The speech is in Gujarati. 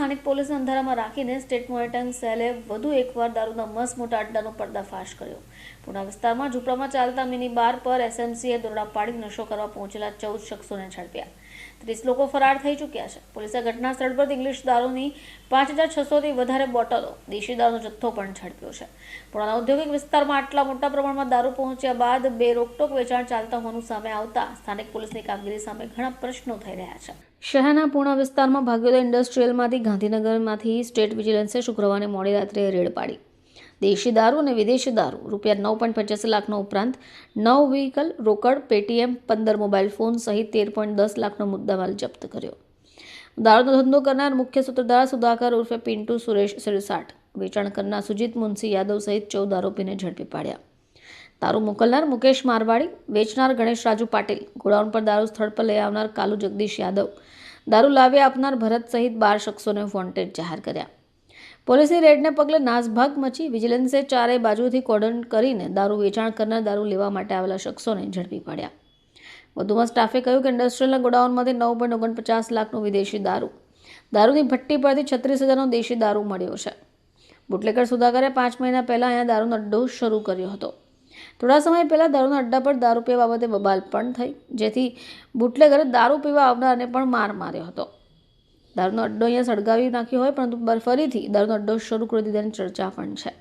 સ્થાનિક પોલીસને અંધારામાં રાખીને સ્ટેટ મોનિટરિંગ સેલે વધુ એકવાર દારૂના મસ્ત મોટા અડ્ડાનો પર્દાફાશ કર્યો. પૂના વિસ્તારમાં ઝૂંપડામાં ચાલતા મિની બાર પર એસએમસીએ દોરડા પાડી નશો કરવા પહોંચેલા ચૌદ શખ્સોને ઝડપ્યા. ત્રીસ લોકો ફરાર થઈ ચૂક્યા છે. પોલીસે ઘટના સ્થળ પર ઇંગ્લિશ દારૂની પાંચ હજાર છસોથી વધારે બોટલો, દેશી દારૂનો જથ્થો પણ ઝડપ્યો છે. પુરાના ઔદ્યોગિક વિસ્તારમાં આટલા મોટા પ્રમાણમાં દારૂ પહોંચ્યા બાદ બે રોકટોક વેચાણ ચાલતા હોવાનું સામે આવતા સ્થાનિક પોલીસની કામગીરી સામે ઘણા પ્રશ્નો થઈ રહ્યા છે. શહેરના પૂર્ણ વિસ્તારમાં ભાગ્યોદય ઇન્ડસ્ટ્રીયલમાંથી ગાંધીનગરમાંથી સ્ટેટ વિજિલન્સે શુક્રવારે મોડી રાત્રે રેડ પાડી. દેશી દારૂ અને વિદેશી દારૂ, રૂપિયા નવ પોઈન્ટ પંચ્યાસી લાખનો ઉપરાંત નવ વ્હીકલ રોકડ પેટીએમ પંદર મોબાઈલ ફોન સહિત તેર પોઈન્ટ દસ લાખનો મુદ્દામાલ જપ્ત કર્યો. દારૂનો ધંધો કરનાર મુખ્ય સૂત્રધાર સુધાકર ઉર્ફે પિન્ટુ સુરેશ સિરસાટ. વેચાણ કરનાર સુજીત મુનસી યાદવ સહિત ચૌદ આરોપીને ઝડપી પાડ્યા. દારૂ મોકલનાર મુકેશ મારવાડી, વેચનાર ગણેશ રાજુ પાટીલ, ગોડાઉન પર દારૂ સ્થળ પર લઈ આવનાર કાલુ જગદીશ યાદવ. દારૂ લાવી આપનાર ભરત સહિત બાર શખ્સોને વોન્ટેડ જાહેર કર્યા. પોલીસની રેડને પગલે નાસભાગ મચી વિજિલન્સે ચારેય બાજુથી કોર્ડન કરીને દારૂ વેચાણ કરનાર દારૂ લેવા માટે આવેલા શખ્સોને ઝડપી પાડ્યા. વધુમાં સ્ટાફે કહ્યું કે ઇન્ડસ્ટ્રીયલના ગોડાઉનમાંથી નવ પોઈન્ટ ઓગણપચાસ લાખનું વિદેશી દારૂ. દારૂની ભઠ્ઠી પરથી છત્રીસ હજારનો દેશી દારૂ મળ્યો છે. બુટલેકર સુધાકરે પાંચ મહિના પહેલાં અહીંયા દારૂનો અડ્ડો શરૂ કર્યો હતો. થોડા સમય પહેલાં દારૂના અડ્ડા પર દારૂ પીવા બાબતે બબાલ પણ થઈ, જેથી બુટલેગરે દારૂ પીવા આવનારને પણ માર માર્યો હતો. દારૂનો અડ્ડો અહીંયા સળગાવી નાખ્યો હોય, પરંતુ ફરીથી દારૂનો અડ્ડો શરૂ કરી દીધાની ચર્ચા પણ છે.